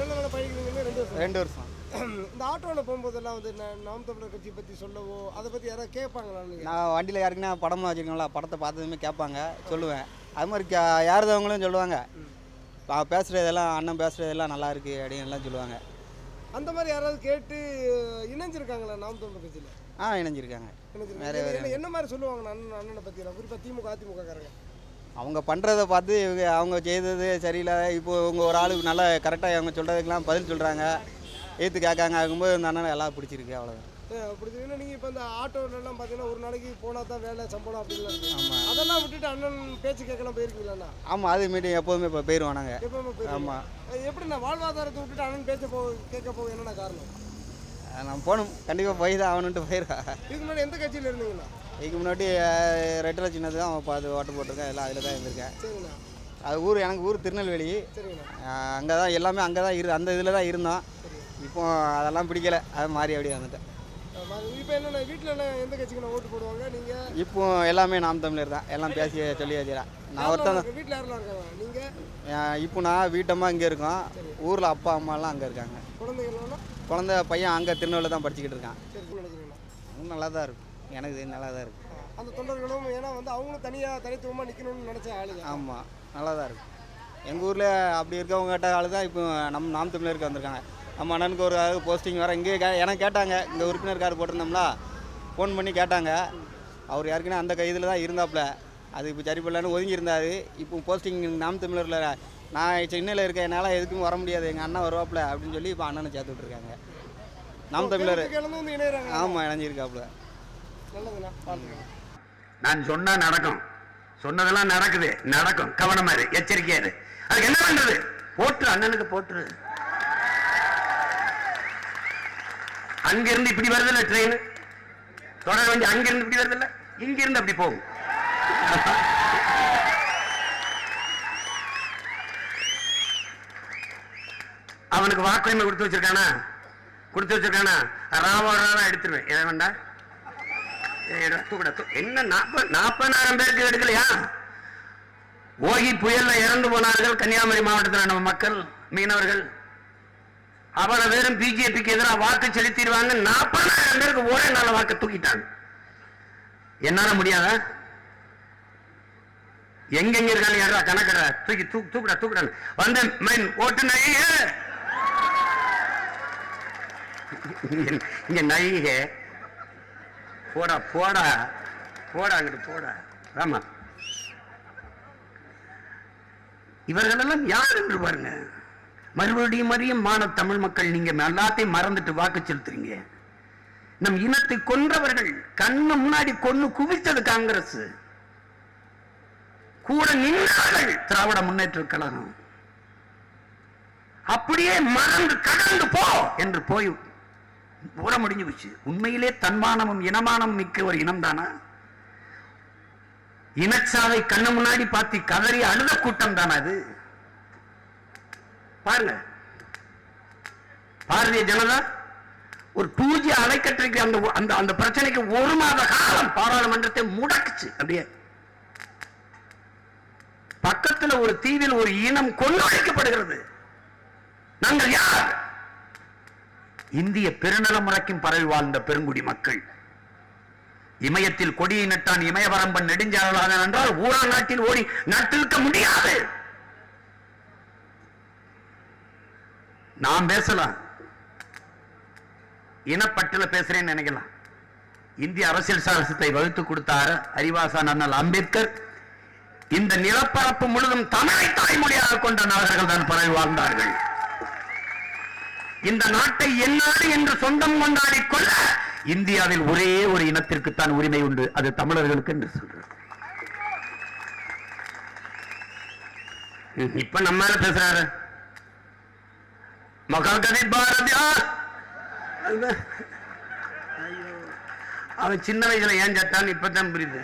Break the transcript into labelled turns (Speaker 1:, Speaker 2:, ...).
Speaker 1: எவ்வளோ நாள் பயணிக்கிறீங்க ரெண்டு வருஷம்.
Speaker 2: ரெண்டு வருஷம்.
Speaker 1: இந்த ஆட்டோவில் போகும்போதெல்லாம் வந்து நாம் தமிழர் கட்சி பற்றி சொல்லவோ அதை பற்றி யாராவது கேட்பாங்களா
Speaker 2: நான் வண்டியில் யாருக்குன்னா படம் வச்சுருக்கோம்ல படத்தை பார்த்ததுமே கேட்பாங்க சொல்லுவேன். அது மாதிரி யாருதவங்களும் சொல்லுவாங்க. பா- பேசுறதெல்லாம் அண்ணன் பேசுறதெல்லாம் நல்லா இருக்கு அப்படின்னு எல்லாம் சொல்லுவாங்க.
Speaker 1: அந்த மாதிரி யாராவது கேட்டு இணைஞ்சிருக்காங்களா நாம் தமிழர் கட்சியில்?
Speaker 2: ஆ இணைஞ்சிருக்காங்க.
Speaker 1: என்ன மாதிரி சொல்லுவாங்க அண்ணன் அண்ணனை பற்றி குறிப்பாக திமுக அதிமுக காரங்க
Speaker 2: அவங்க பண்ணுறத பார்த்து இவங்க அவங்க செய்தது சரியில்லாத இப்போ இவங்க ஒரு ஆளு நல்லா கரெக்டாக அவங்க சொல்கிறதுக்கெல்லாம் பதில் சொல்கிறாங்க ஏற்று கேட்காங்க ஆகும்போது இந்த அண்ணனை எல்லாம் பிடிச்சிருக்கு அவ்வளோதான்
Speaker 1: பிடிச்சதுன்னா நீங்கள் இப்போ இந்த ஆட்டோலலாம் பார்த்தீங்கன்னா ஒரு நாளைக்கு போனால் தான் வேலை சம்பளம் அப்படிலாம்
Speaker 2: ஆமாம்
Speaker 1: அதெல்லாம் விட்டுட்டு அண்ணன் பேச்சு கேட்கலாம் போயிருக்கீங்களாண்ணா
Speaker 2: ஆமாம் அது மீட்டிங் எப்போதுமே இப்போ போயிடுவோம் நாங்கள் ஆமாம்
Speaker 1: எப்படிண்ணா வாழ்வாதாரத்தை விட்டுட்டு அண்ணன் பேச்ச போ கேட்க போக என்னென்ன காரணம்?
Speaker 2: நான் போகணும். கண்டிப்பாக போய் தான் ஆகணுன்ட்டு போயிடுறா
Speaker 1: இதுக்கு முன்னாடி எந்த கட்சியில் இருந்தீங்கண்ணா?
Speaker 2: இதுக்கு முன்னாடி ரெட்டரை சின்னது தான் பார்த்து ஓட்டு போட்டிருக்கேன். எல்லாம் அதில் தான் இருந்திருக்கேன்.
Speaker 1: சரிண்ணா
Speaker 2: அது ஊர் எனக்கு ஊர் திருநெல்வேலி.
Speaker 1: சரிங்கண்ணா.
Speaker 2: அங்கே தான் எல்லாமே அங்கே தான் இரு அந்த இதில் தான் இருந்தோம். இப்போ அதெல்லாம் பிடிக்கல. அது மாறி அப்படியே வந்துட்டேன்.
Speaker 1: இப்போ என்னண்ணா வீட்டில் என்ன எந்த கட்சிக்கு ஓட்டு போடுவாங்க? நீங்கள்
Speaker 2: இப்போ எல்லாமே நாம் தமிழர் தான். எல்லாம் பேசி சொல்லி வச்சுக்கிறேன் நான் ஒருத்தன் தான்.
Speaker 1: வீட்டில் யாரெல்லாம் இருக்காங்க? நீங்கள்
Speaker 2: அஹ் இப்போ நான் வீட்டம்மா இங்கே இருக்கோம். ஊரில் அப்பா அம்மாலாம் அங்கே இருக்காங்க.
Speaker 1: குழந்தைகள்லாம்
Speaker 2: குழந்தை பையன் அங்கே திருநெல்வேலியில் தான் படிச்சுக்கிட்டு இருக்கான். நல்லா தான் இருக்கும். எனக்கு இது நல்லா தான் இருக்கு.
Speaker 1: அந்த தொண்டர்களும் ஏன்னா வந்து அவங்களும் தனியாக தனித்துவமாக நிற்கணும்னு நினச்ச ஆளுங்க.
Speaker 2: ஆமாம் நல்லா தான் இருக்கும் எங்கள் ஊரில் அப்படி இருக்கவங்ககிட்ட ஆளு தான் இப்போ நம்ம நாம் தமிழருக்கு வந்திருக்காங்க. நம்ம அண்ணனுக்கு ஒரு போஸ்டிங் வர இங்கே கே எனக்கு கேட்டாங்க. இந்த உறுப்பினர் கார்டு போட்டிருந்தோம்ல ஃபோன் பண்ணி கேட்டாங்க. அவர் யாருக்குன்னா அந்த கைதில் தான் இருந்தாப்புல. அது இப்போ சரி பண்ணலன்னு ஒதுங்கி இருந்தார். இப்போ போஸ்டிங் நாம் தமிழரில் நான் சென்னையில் இருக்கேன் என்னால் எதுக்கும் வர முடியாது. எங்கள் அண்ணன் வருவாப்புல அப்படின்னு சொல்லி இப்போ அண்ணனை சேர்த்து விட்ருக்காங்க நாம் தமிழர். ஆமாம் இணைஞ்சிருக்காப்புல.
Speaker 3: நான் சொன்னா நடக்கும். சொன்னதெல்லாம் நடக்குது. நடக்கும். கவனமா இரு. எச்சரிக்கையா இரு. அதுக்கு என்ன பண்றது? போட்டு அண்ணனுக்கு போட்டுரு அங்கிருந்து இப்படி வருதுல்ல ட்ரெயின் தொடர வேண்டிய அங்கிருந்து இப்படி வருதுல்ல? இங்கிருந்து அப்படி போகும். அவனுக்கு வாக்குரிமை கொடுத்து வச்சிருக்கானா? கொடுத்து வச்சிருக்கானா? ராவோட எடுத்துருவேன். எதை வேண்டாம் என்ன நாற்பதாயிரம் பேருக்கு எடுக்கலையா? ஓகி புயல்ல இறந்து போனார்கள். கன்னியாகுமரி மாவட்டத்தில் நம்ம மக்கள் மீனவர்கள். அவ்வளவு பேரும் பிஜேபிக்கு எதிராக வாக்கு செலுத்திடுவாங்க. நாற்பதாயிரம் பேருக்கு ஒரே நல்ல வாக்கு தூக்கிட்டாங்க. என்னால முடியாத? எங்கெங்க இருக்காங்க யாரா? கணக்கடா தூக்கி தூக்கு தூக்குடா தூக்குடா. வந்து மைன் ஓட்டு நைய இங்க- இங்க போடா போடா. போடா அங்கிட்டு போடா. ஆமா. இவர்களெல்லாம் யார் என்று பாருங்க. மறுபடியும் மறுபடியும் மான தமிழ் மக்கள் நீங்க எல்லாத்தையும் மறந்துட்டு வாக்கு செலுத்துறீங்க. நம் இனத்தை கொன்றவர்கள் கண்ணு முன்னாடி கொன்னு குவித்தது காங்கிரஸ். கூட நின்றார்கள் திராவிட முன்னேற்ற கழகம். அப்படியே மறந்து கடந்து போ என்று போய் பூரா முடிஞ்சு போச்சு உண்மையிலே தன்மானமும் இனமானமும் மிக்க ஒரு இனம் தானா இனச்சாவை கண்ணு முன்னாடி பார்த்து கதறி அழுத கூட்டம் தானா அது? பாருங்க. பாரதிய ஜனதா ஒரு டூ ஜி அலைக்கற்றைக்கு அந்த அந்த அந்த பிரச்சனைக்கு ஒரு மாத காலம் பாராளுமன்றத்தை முடக்குச்சு. அப்படியே. பக்கத்துல ஒரு தீவில் ஒரு இனம் கொள்ளடிக்கப்படுகிறது நாங்கள் யார்? இந்திய பெருநல முறைக்கும் பரவி வாழ்ந்த பெருங்குடி மக்கள். இமயத்தில் கொடியை நட்டான் இமயவரம்பன் நெடுஞ்சாரலாதன் என்றால் ஊரா நாட்டில் ஓடி நட்டிருக்க முடியாது. நாம் பேசலாம். இனப்பட்டில பேசுறேன்னு நினைக்கலாம். இந்திய அரசியல் சாசனத்தை வகுத்து கொடுத்தார் அறிவாசான் அண்ணல் அம்பேத்கர் இந்த நிலப்பரப்பு முழுதும் தமிழை தாய்மொழியாக கொண்ட நாகர்கள் தான் பரவி வாழ்ந்தார்கள். இந்த நாட்டை என்னாடு என்று சொந்தம் கொண்டாடிக் கொள்ள இந்தியாவில் ஒரே ஒரு இனத்திற்குத்தான் உரிமை உண்டு. அது தமிழர்களுக்கு என்று சொல்றார் ம், இப்ப நம்ம பேசுறாரு. மகாகவி பாரதியா? ஐயோ. அவன் சின்ன வயசுல ஏன் சட்டான்னு இப்பதான் புரியுது.